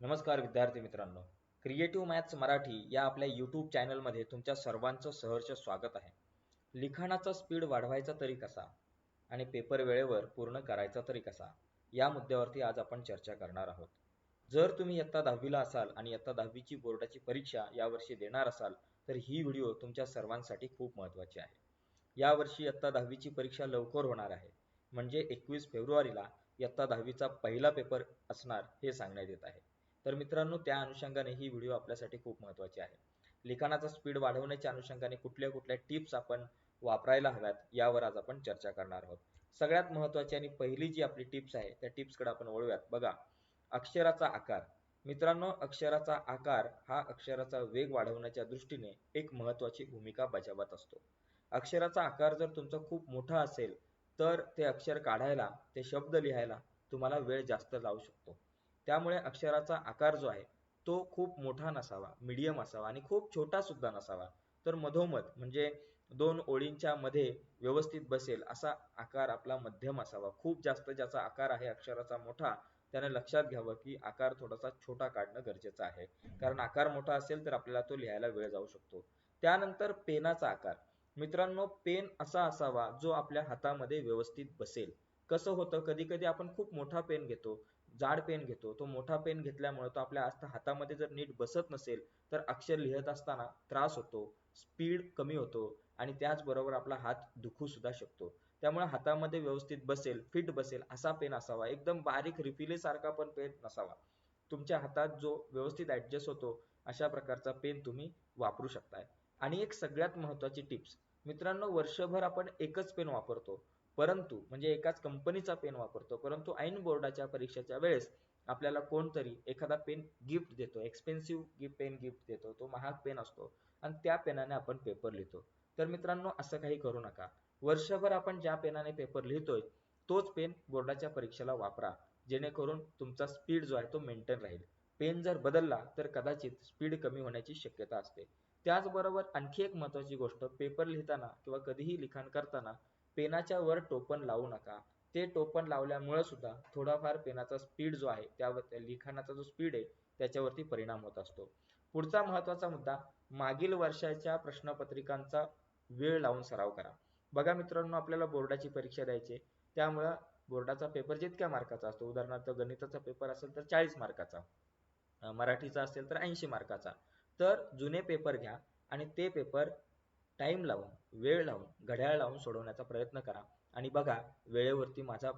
नमस्कार विद्यार्थी मित्रांनो. क्रिएटिव्ह मॅथ्स मराठी या आपल्या यूट्यूब चॅनलमध्ये तुमच्या सर्वांचं सहर्ष स्वागत आहे. लिखाणाचा स्पीड वाढवायचा तरी कसा? आणि पेपर वेळेवर पूर्ण करायचा तरी कसा? या मुद्द्यावरती आज आपण चर्चा करणार आहोत. जर तुम्ही इयत्ता दहावीला असाल आणि इयत्ता दहावीची बोर्डाची परीक्षा यावर्षी देणार असाल तर ही व्हिडिओ तुमच्या सर्वांसाठी खूप महत्त्वाची आहे. यावर्षी इयत्ता दहावीची परीक्षा लवकर होणार आहे. म्हणजे एकवीस फेब्रुवारीला इयत्ता दहावीचा पहिला पेपर असणार हे सांगण्यात येत आहे. तर मित्रांनो त्या अनुषंगाने ही व्हिडिओ आपल्यासाठी खूप महत्वाची आहे. लिखाणाचा स्पीड वाढवण्याच्या अनुषंगाने कुठल्या कुठल्या टिप्स आपण वापरायला हव्यात यावर आज आपण चर्चा करणार आहोत. सगळ्यात महत्वाची आणि पहिली जी आपली टिप्स आहे त्या टिप्सकडे आपण वळूयात. बघा अक्षराचा आकार. मित्रांनो अक्षराचा आकार हा अक्षराचा वेग वाढवण्याच्या दृष्टीने एक महत्वाची भूमिका बजावत असतो. अक्षराचा आकार जर तुमचा खूप मोठा असेल तर ते अक्षर काढायला ते शब्द लिहायला तुम्हाला वेळ जास्त जाऊ शकतो. त्यामुळे अक्षराचा आकार जो आहे तो खूप मोठा नसावा मीडियम असावा आणि खूप छोटा सुद्धा नसावा. तर मधोमध म्हणजे दोन ओळींच्या मध्ये व्यवस्थित बसेल असा आकार आपला मध्यम असावा. खूप जास्त ज्याचा आकार आहे अक्षराचा मोठा त्याने लक्षात घ्यावं की आकार थोडासा छोटा काढणं गरजेचं आहे. कारण आकार मोठा असेल तर आपल्याला तो लिहायला वेळ जाऊ शकतो. त्यानंतर पेनाचा आकार. मित्रांनो पेन असा असावा जो आपल्या हातामध्ये व्यवस्थित बसेल. कसं होतं? कधी कधी आपण खूप मोठा पेन घेतो. जाड पेन घेतो तो मोठा पेन घेतल्यामुळे तो आपल्या हातामध्ये जर नीट बसत नसेल तर अक्षर लिहत असताना त्रास होतो स्पीड कमी होतो आणि त्याचबरोबर आपला हात दुखू सुद्धा शकतो. त्यामुळे हातामध्ये व्यवस्थित बसेल फिट बसेल असा पेन असावा. एकदम बारीक रिफिले सारखा पण पेन नसावा. तुमच्या हातात जो व्यवस्थित ऍडजस्ट होतो अशा प्रकारचा पेन तुम्ही वापरू शकताय. आणि एक सगळ्यात महत्वाची टिप्स मित्रांनो वर्षभर आपण एकच पेन वापरतो. परंतु म्हणजे एकाच कंपनीचा पेन वापरतो परंतु ऐन बोर्डाच्या परीक्षेच्या वेळेस आपल्याला कोणतरी एखादा पेन गिफ्ट देतो एक्सपेन्सिव्ह पेन गिफ्ट देतो तो महाग पेन असतो आणि त्या पेनाने आपण पेपर लिहितो. तर मित्रांनो असं काही करू नका. वर्षभर आपण ज्या पेनाने पेपर लिहितोय तोच पेन बोर्डाच्या परीक्षेला वापरा. जेणेकरून तुमचा स्पीड जो आहे तो मेंटेन राहील. पेन जर बदलला तर कदाचित स्पीड कमी होण्याची शक्यता असते. त्याचबरोबर आणखी एक महत्वाची गोष्ट पेपर लिहिताना किंवा कधीही लिखाण करताना पेनाच्या वर टोपण लावू नका. ते टोपण लावल्यामुळे सुद्धा थोडाफार पेनाचा स्पीड जो आहे त्यावर लिखाणाचा जो स्पीड आहे त्याच्यावरती परिणाम होत असतो. पुढचा महत्त्वाचा मुद्दा मागील वर्षाच्या प्रश्नपत्रिकांचा वेळ लावून सराव करा. बघा मित्रांनो आपल्याला बोर्डाची परीक्षा द्यायची त्यामुळं बोर्डाचा पेपर जितक्या मार्काचा असतो उदाहरणार्थ गणिताचा पेपर असेल तर चाळीस मार्काचा मराठीचा असेल तर ऐंशी मार्काचा तर जुने पेपर घ्या आणि ते पेपर टाइम लावून वेळ लावून घड्याळ लावून सोडवण्याचा प्रयत्न करा. आणि बघा वेळेवरती माझा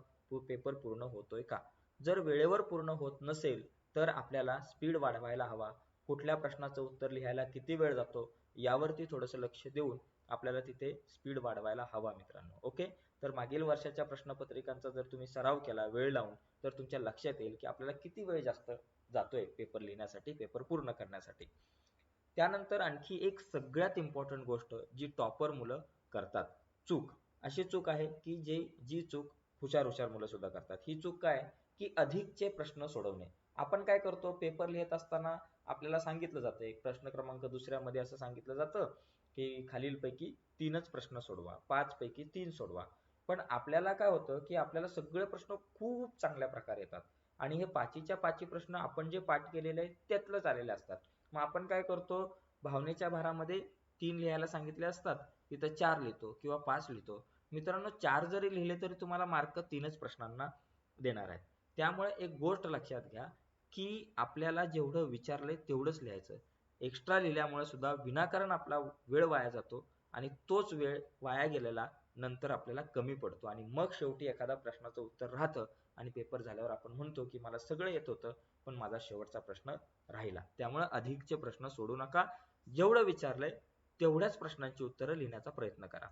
पेपर पूर्ण होतोय का? जर वेळेवर पूर्ण होत नसेल तर आपल्याला स्पीड वाढवायला हवा. कुठल्या प्रश्नाचं उत्तर लिहायला किती वेळ जातो यावरती थोडंसं लक्ष देऊन आपल्याला तिथे स्पीड वाढवायला हवा मित्रांनो. ओके तर मागील वर्षाच्या प्रश्नपत्रिकांचा जर तुम्ही सराव केला वेळ लावून तर तुमच्या लक्षात येईल की आपल्याला किती वेळ जास्त जातोय पेपर लिहिण्यासाठी पेपर पूर्ण करण्यासाठी. त्यानंतर आणखी एक सगळ्यात इम्पॉर्टंट गोष्ट जी टॉपर मुलं करतात. चूक. अशी चूक आहे की जे जी चूक हुशार हुशार मुलं सुद्धा करतात. ही चूक काय? की अधिकचे प्रश्न सोडवणे. आपण काय करतो? पेपर लिहित असताना आपल्याला सांगितलं जातं. एक प्रश्न क्रमांक दुसऱ्यामध्ये असं सांगितलं जातं की खालीलपैकी तीनच प्रश्न सोडवा. पाच पैकी तीन सोडवा. पण आपल्याला काय होतं की आपल्याला सगळे प्रश्न खूप चांगल्या प्रकारे येतात. आणि हे पाचीच्या पाची प्रश्न आपण जे पाठ केलेले आहेत त्यातलंच आलेले असतात. मग आपण काय करतो? भावनेच्या भारामध्ये तीन लिहायला सांगितले असतात. तिथं चार लिहितो किंवा पाच लिहितो. मित्रांनो चार जरी लिहिले तरी तुम्हाला मार्क तीनच प्रश्नांना देणार आहेत. त्यामुळे एक गोष्ट लक्षात घ्या की आपल्याला जेवढं विचारलंय तेवढंच लिहायचं. एक्स्ट्रा लिहिल्यामुळे सुद्धा विनाकारण आपला वेळ वाया जातो आणि तोच वेळ वाया गेलेला नंतर आपल्याला कमी पडतो. आणि मग शेवटी एखादा प्रश्नाचं उत्तर राहतं. आणि पेपर झाल्यावर आपण म्हणतो की मला सगळं येत होतं पण माझा शेवटचा प्रश्न राहिला. त्यामुळे अधिकचे प्रश्न सोडू नका. जेवढं विचारलंय तेवढ्याच प्रश्नांची उत्तरं लिहिण्याचा प्रयत्न करा.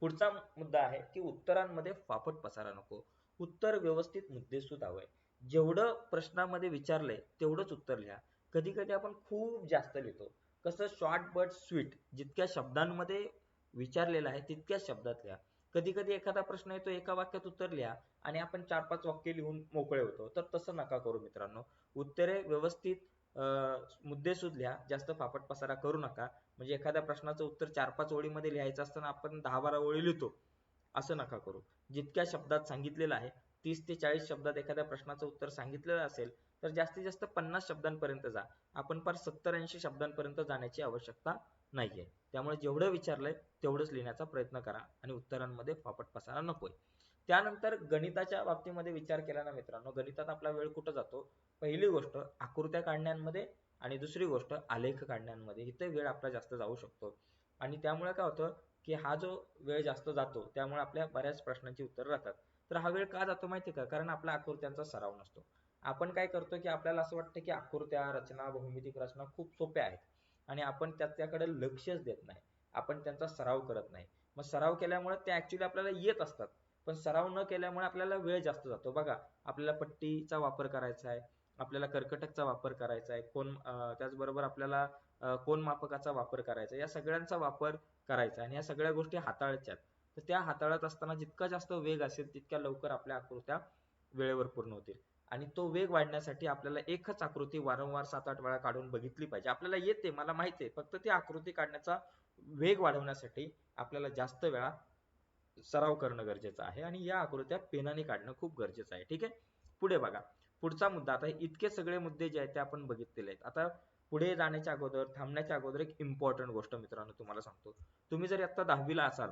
पुढचा मुद्दा आहे की उत्तरांमध्ये फाफट पसारा नको. उत्तर व्यवस्थित मुद्देसूद हवंय. जेवढं प्रश्नामध्ये विचारलंय तेवढंच उत्तर लिहा. कधी कधी आपण खूप जास्त लिहितो. कसं शॉर्ट बट स्वीट जितक्या शब्दांमध्ये विचारलेलं आहे तितक्याच शब्दात लिहा. कधी कधी एखादा प्रश्न येतो एका वाक्यात उत्तर लिहा आणि आपण चार पाच वाक्य लिहून मोकळे होतो. तर तसं नका करू मित्रांनो. उत्तरे व्यवस्थित मुद्दे लिहा जास्त फापट पसारा करू नका. म्हणजे एखाद्या प्रश्नाचं उत्तर चार पाच ओळीमध्ये लिहायचं असताना आपण दहा बारा ओळी लिहितो. असं नका करू. जितक्या शब्दात सांगितलेलं आहे तीस ते चाळीस शब्दात एखाद्या प्रश्नाचं उत्तर सांगितलेलं असेल तर जास्तीत जास्त पन्नास शब्दांपर्यंत जा. आपण फार सत्तर ऐंशी शब्दांपर्यंत जाण्याची आवश्यकता नाहीये. त्यामुळे जेवढं विचारलंय तेवढंच लिहिण्याचा प्रयत्न करा आणि उत्तरांमध्ये फापट पसारा नकोय. त्यानंतर गणिताच्या बाबतीमध्ये विचार केला ना मित्रांनो गणितात आपला वेळ कुठं जातो? पहिली गोष्ट आकृत्या काढण्यांमध्ये आणि दुसरी गोष्ट आलेख काढण्यांमध्ये. इथे वेळ आपला जास्त जाऊ शकतो. आणि त्यामुळे काय होतं की हा जो वेळ जास्त जातो त्यामुळे आपल्या बऱ्याच प्रश्नांची उत्तरं राहतात. तर हा वेळ का जातो माहिती का? कारण आपला आकृत्यांचा सराव नसतो. आपण काय करतो की आपल्याला असं वाटतं की आकृत्या रचना भौमितिक रचना खूप सोप्या आहेत. आणि आपण त्याच्याकडे लक्षच देत नाही. आपण त्यांचा सराव करत नाही. मग सराव केल्यामुळे ते ऍक्च्युली आपल्याला येत असतात. पण सराव न केल्यामुळे आपल्याला वेळ जास्त जातो. बघा आपल्याला पट्टीचा वापर करायचा आहे. आपल्याला कर्कटकचा वापर करायचा आहे. कोण त्याचबरोबर आपल्याला कोण मापकाचा वापर करायचा या सगळ्यांचा वापर करायचा आणि या सगळ्या गोष्टी हाताळायच्या तर त्या हाताळत असताना जितका जास्त वेग असेल तितक्या लवकर आपल्या आकृत्या वेळेवर पूर्ण होतील. आणि तो वेग वाढण्यासाठी आपल्याला एकच आकृती वारंवार सात आठ वेळा काढून बघितली पाहिजे. आपल्याला येते मला माहिती आहे. फक्त ती आकृती काढण्याचा वेग वाढवण्यासाठी आपल्याला जास्त वेळा सराव करणं गरजेचं आहे आणि या आकृत्या पेनाने काढणं खूप गरजेचं आहे. ठीक आहे? पुढे बघा. पुढचा मुद्दा. आता इतके सगळे मुद्दे जे आहेत ते आपण बघितलेले आहेत. आता पुढे जाण्याच्या अगोदर थांबण्याच्या अगोदर एक इम्पॉर्टंट गोष्ट मित्रांनो तुम्हाला सांगतो. तुम्ही जर आता दहावीला असाल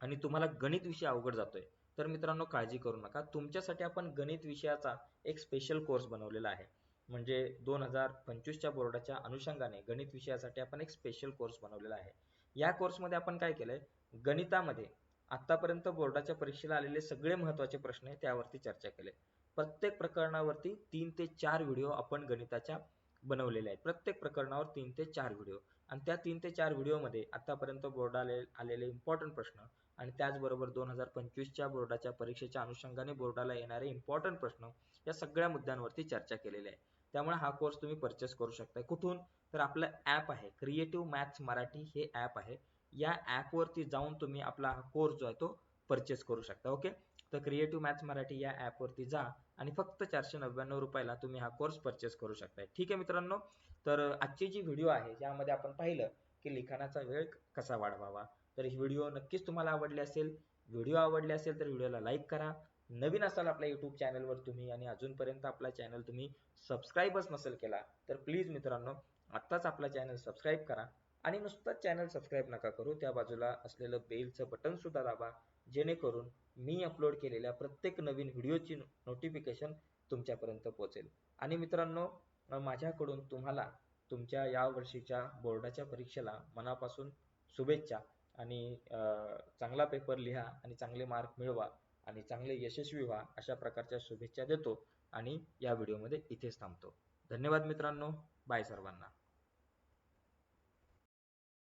आणि तुम्हाला गणित विषय अवघड जातोय तर मित्रांनो काळजी करू नका. तुमच्यासाठी आपण गणित विषयाचा एक स्पेशल कोर्स बनवलेला आहे. म्हणजे दोन हजार पंचवीसच्या बोर्डाच्या अनुषंगाने गणित विषयासाठी आपण एक स्पेशल कोर्स बनवलेला आहे. या कोर्समध्ये आपण काय केलंय? गणितामध्ये आतापर्यंत बोर्डाच्या परीक्षेला आलेले सगळे महत्त्वाचे प्रश्न आहे त्यावरती चर्चा केले. प्रत्येक प्रकरणावरती तीन ते चार व्हिडिओ आपण गणिताच्या बनवलेले आहेत. प्रत्येक प्रकरणावर तीन ते चार व्हिडिओ आणि त्या तीन ते चार व्हिडिओमध्ये आतापर्यंत बोर्डाला आलेले इम्पॉर्टंट प्रश्न आणि त्याचबरोबर दोन हजार पंचवीसच्या बोर्डाच्या परीक्षेच्या अनुषंगाने बोर्डाला येणारे इम्पॉर्टंट प्रश्न या सगळ्या मुद्द्यांवरती चर्चा केलेली आहे. त्यामुळे हा कोर्स तुम्ही परचेस करू शकता कुठून? तर आपलं ऍप आहे. क्रिएटिव्ह मॅथ्स मराठी हे ऍप आहे. या ऍपवरती जाऊन तुम्ही आपला हा कोर्स जो आहे तो परचेस करू शकता. ओके तर क्रिएटिव्ह मॅथ्स मराठी या ऍपवरती जा आणि फक्त चारशे नव्याण्णव रुपयाला तुम्ही हा कोर्स परचेस करू शकताय. ठीक आहे मित्रांनो? तर आजची जी व्हिडिओ आहे यामध्ये आपण पाहिलं की लिखाणाचा वेळ कसा वाढवावा. तर ही व्हिडिओ नक्कीच तुम्हाला आवडली असेल. व्हिडिओ आवडले असेल तर व्हिडिओला लाईक करा. नवीन असाल आपल्या युट्यूब चॅनलवर तुम्ही आणि अजूनपर्यंत आपला चॅनल तुम्ही सबस्क्राईबच नसेल केला तर प्लीज मित्रांनो आत्ताच आपला चॅनल सबस्क्राईब करा आणि नुसतंच चॅनल सबस्क्राईब नका करू. त्या बाजूला असलेलं बेलचं बटन सुद्धा दाबा जेणेकरून मी अपलोड केलेल्या प्रत्येक नवीन व्हिडिओची नोटिफिकेशन तुमच्यापर्यंत पोहोचेल. आणि मित्रांनो माझ्याकडून तुम्हाला तुमच्या या वर्षीच्या बोर्डाच्या परीक्षेला मनापासून शुभेच्छा आणि चांगला पेपर लिहा आणि चांगले मार्क मिळवा आणि चांगले यशस्वी व्हा अशा प्रकारच्या शुभेच्छा देतो आणि या व्हिडिओमध्ये इथेच थांबतो. धन्यवाद मित्रांनो. बाय सर्वांना.